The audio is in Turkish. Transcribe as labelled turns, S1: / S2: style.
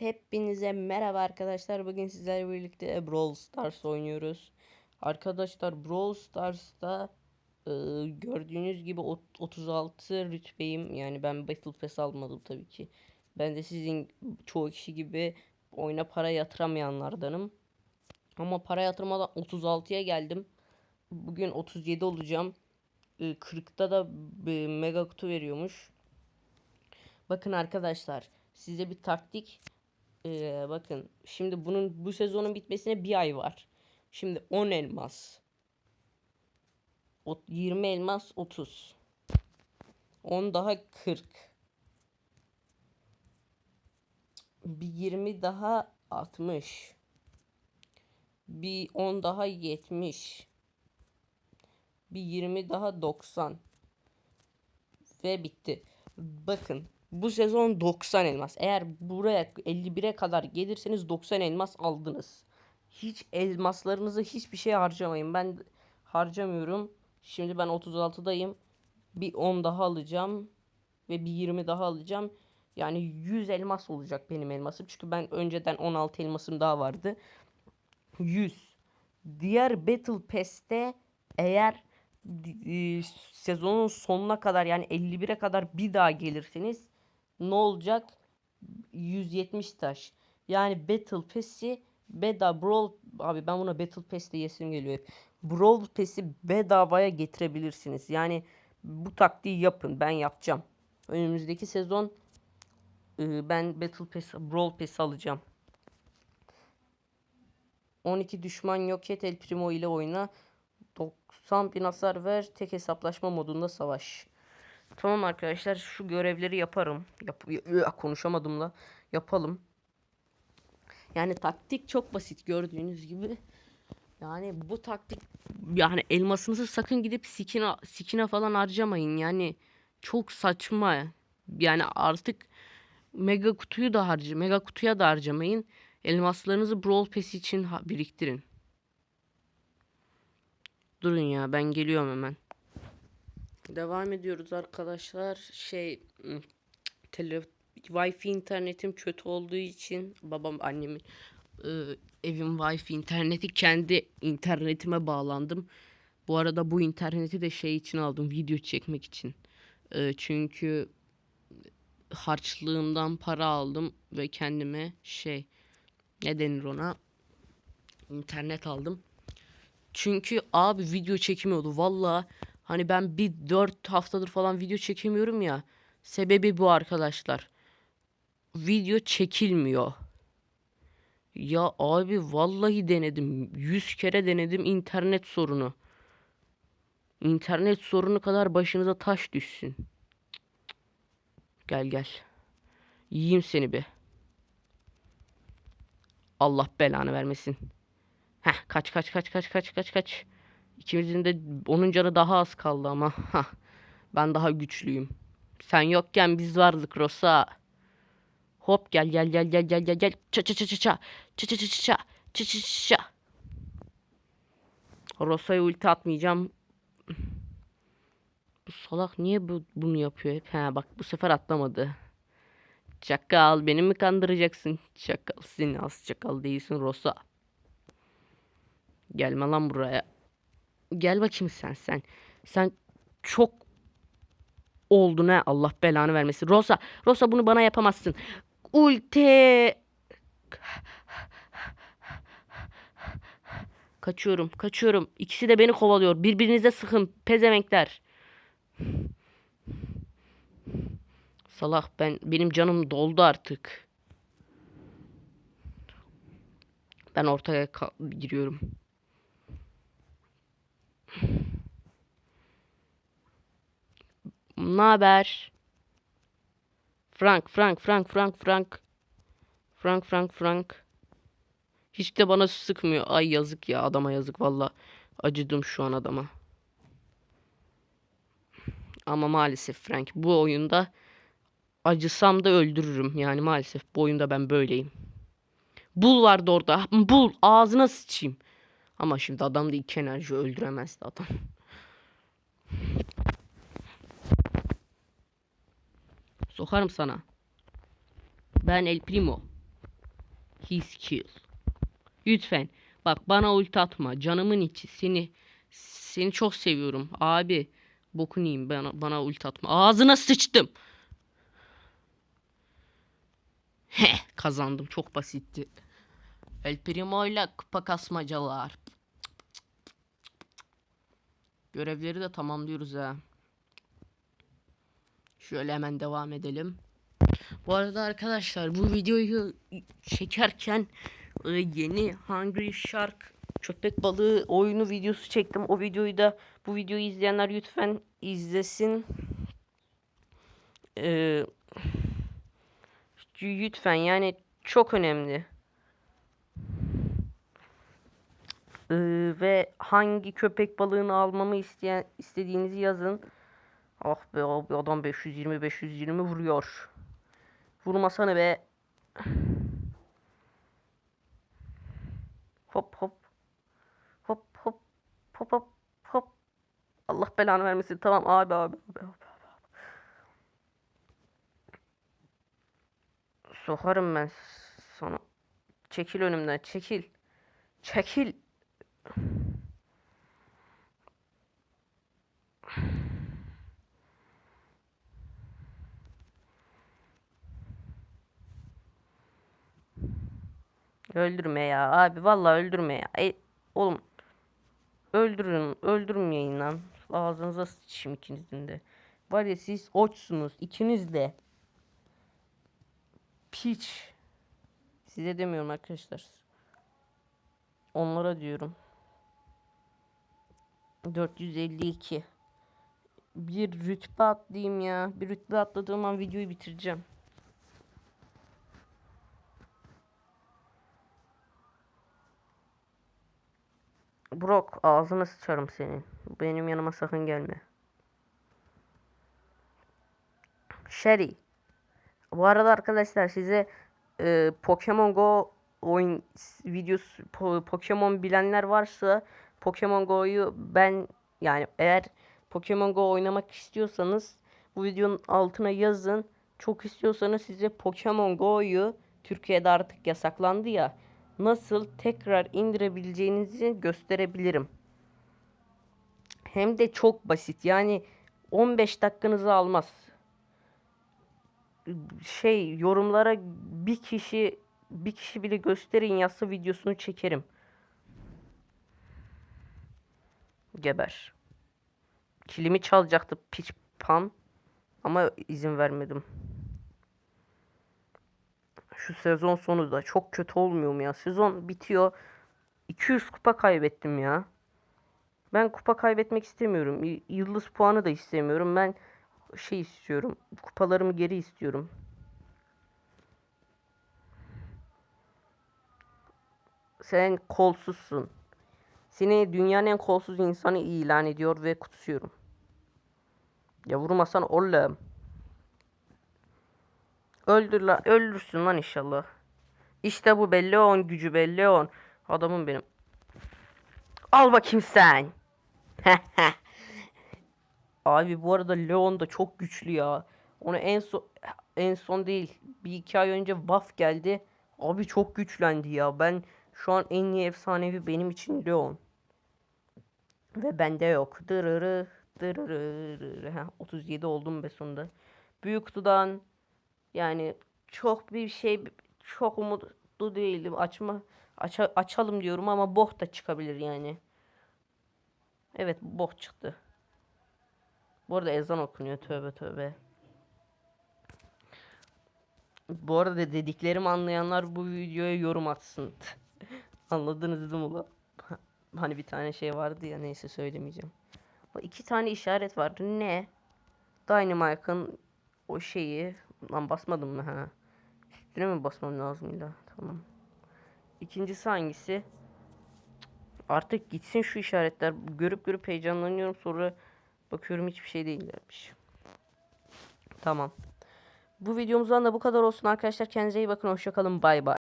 S1: Hepinize merhaba arkadaşlar. Bugün sizlerle birlikte Brawl Stars oynuyoruz. Arkadaşlar Brawl Stars'ta e, gördüğünüz gibi ot- 36 rütbeyim. Yani ben Battle Pass almadım tabii ki. Ben de sizin çoğu kişi gibi oyuna para yatıramayanlardanım. Ama para yatırmadan 36'ya geldim. Bugün 37 olacağım. E, 40'ta da bir mega kutu veriyormuş. Bakın arkadaşlar size bir taktik ee, bakın şimdi bunun bu sezonun bitmesine bir ay var. Şimdi 10 elmas. Ot- 20 elmas 30. 10 daha 40. Bir 20 daha 60. Bir 10 daha 70. Bir 20 daha 90. Ve bitti. Bakın bu sezon 90 elmas. Eğer buraya 51'e kadar gelirseniz 90 elmas aldınız. Hiç elmaslarınızı hiçbir şey harcamayın. Ben harcamıyorum. Şimdi ben 36'dayım. Bir 10 daha alacağım. Ve bir 20 daha alacağım. Yani 100 elmas olacak benim elmasım. Çünkü ben önceden 16 elmasım daha vardı. 100. Diğer Battle Pass'te eğer e, sezonun sonuna kadar yani 51'e kadar bir daha gelirseniz ne olacak? 170 taş. Yani Battle Pass'i beda Brawl abi ben buna Battle Pass yesim geliyor hep. Brawl Pass'i bedavaya getirebilirsiniz. Yani bu taktiği yapın. Ben yapacağım. Önümüzdeki sezon e, ben Battle Pass Brawl Pass alacağım. 12 düşman yok et El Primo ile oyna. 90 bin hasar ver. Tek hesaplaşma modunda savaş. Tamam arkadaşlar şu görevleri yaparım. Yap ya- konuşamadım da. Yapalım. Yani taktik çok basit gördüğünüz gibi. Yani bu taktik yani elmasınızı sakın gidip sikine sikine falan harcamayın. Yani çok saçma. Yani artık mega kutuyu da harca mega kutuya da harcamayın. Elmaslarınızı Brawl Pass için biriktirin. Durun ya ben geliyorum hemen. Devam ediyoruz arkadaşlar. Şey tele Wi-Fi internetim kötü olduğu için babam annemin e, evin Wi-Fi interneti kendi internetime bağlandım. Bu arada bu interneti de şey için aldım video çekmek için. E, çünkü harçlığımdan para aldım ve kendime şey ne denir ona internet aldım. Çünkü abi video çekmiyordu. Valla hani ben bir 4 haftadır falan video çekemiyorum ya. Sebebi bu arkadaşlar. Video çekilmiyor. Ya abi vallahi denedim. 100 kere denedim internet sorunu. İnternet sorunu kadar başınıza taş düşsün. Gel gel. Yiyeyim seni bir. Allah belanı vermesin. Heh kaç kaç kaç kaç kaç kaç kaç. İkimizin de onun canı daha az kaldı ama. Hah. Ben daha güçlüyüm. Sen yokken biz vardık Rosa. Hop gel gel gel gel gel gel gel. Ça ça ça ça ça. Ça ça ça ça ça. Ça ça ça ça. Rosa'ya ulti atmayacağım. Bu salak niye bu, bunu yapıyor hep? He bak bu sefer atlamadı. Çakal beni mi kandıracaksın? Çakal sen az çakal değilsin Rosa. Gelme lan buraya. Gel bakayım sen sen. Sen çok oldun ha. Allah belanı vermesin. Rosa, Rosa bunu bana yapamazsın. Ulti. Kaçıyorum, kaçıyorum. İkisi de beni kovalıyor. Birbirinize sıkın pezevenkler. Salak ben benim canım doldu artık. Ben ortaya ka- Ne haber? Frank, Frank, Frank, Frank, Frank. Frank, Frank, Frank. Hiç de bana sıkmıyor. Ay yazık ya adama yazık valla. Acıdım şu an adama. Ama maalesef Frank bu oyunda acısam da öldürürüm. Yani maalesef bu oyunda ben böyleyim. Bul vardı orada. Bul ağzına sıçayım. Ama şimdi adam da iki enerji öldüremezdi adam. Sokarım sana. Ben El Primo. his kill. Lütfen bak bana ulti atma. Canımın içi seni seni çok seviyorum abi. Bokun yiyeyim bana, bana ulti atma. Ağzına sıçtım. Heh kazandım çok basitti. El Primo ile kupa kasmacalar. Görevleri de tamamlıyoruz ha. Şöyle hemen devam edelim. Bu arada arkadaşlar bu videoyu çekerken e, yeni Hungry Shark köpek balığı oyunu videosu çektim. O videoyu da bu videoyu izleyenler lütfen izlesin. Ee, lütfen yani çok önemli. Ee, ve hangi köpek balığını almamı isteyen istediğinizi yazın. Ah be abi adam 520 520 vuruyor. Vurmasana be. Hop hop. Hop hop. Hop hop hop. Allah belanı vermesin. Tamam abi abi abi. abi. Sokarım ben sana. Çekil önümden çekil. Çekil. Öldürme ya abi vallahi öldürme ya. E, oğlum öldürün öldürmeyin lan. Ağzınıza sıçayım ikinizin de. Var ya siz oçsunuz ikiniz de. Piç. Size demiyorum arkadaşlar. Onlara diyorum. 452. Bir rütbe atlayayım ya. Bir rütbe atladığım an videoyu bitireceğim. Brock ağzını sıçarım senin. Benim yanıma sakın gelme. Sherry. Bu arada arkadaşlar size e, Pokemon Go oyun videosu po- Pokemon bilenler varsa Pokemon Go'yu ben yani eğer Pokemon Go oynamak istiyorsanız bu videonun altına yazın. Çok istiyorsanız size Pokemon Go'yu Türkiye'de artık yasaklandı ya nasıl tekrar indirebileceğinizi gösterebilirim. Hem de çok basit. Yani 15 dakikanızı almaz. Şey yorumlara bir kişi bir kişi bile gösterin yazsa videosunu çekerim. Geber. Kilimi çalacaktı piç pan ama izin vermedim. Şu sezon sonu da çok kötü olmuyor mu ya? Sezon bitiyor. 200 kupa kaybettim ya. Ben kupa kaybetmek istemiyorum. Yıldız puanı da istemiyorum. Ben şey istiyorum. Kupalarımı geri istiyorum. Sen kolsuzsun. Seni dünyanın en kolsuz insanı ilan ediyor ve kutsuyorum. Ya vurmasan oğlum. Öldür lan. Öldürsün lan inşallah. İşte bu belli on gücü belli on. Adamım benim. Al bakayım sen. Abi bu arada Leon da çok güçlü ya. Onu en son en son değil. Bir iki ay önce buff geldi. Abi çok güçlendi ya. Ben şu an en iyi efsanevi benim için Leon. Ve bende yok. Dırırı dırırı. Heh, 37 oldum be sonunda. Büyük kutudan yani çok bir şey çok umutlu değilim. Açma aça- açalım diyorum ama boh da çıkabilir yani. Evet boh çıktı. Bu arada ezan okunuyor tövbe tövbe. Bu arada dediklerimi anlayanlar bu videoya yorum atsın. Anladınız değil mi ulan? Hani bir tane şey vardı ya neyse söylemeyeceğim. O iki tane işaret vardı. Ne? Dynamike'ın o şeyi lan basmadım mı ha? Üstüne mi basmam lazım illa? Tamam. İkincisi hangisi? Artık gitsin şu işaretler. Görüp görüp heyecanlanıyorum sonra bakıyorum hiçbir şey değillermiş. Tamam. Bu videomuzdan da bu kadar olsun arkadaşlar. Kendinize iyi bakın. Hoşçakalın. Bay bay.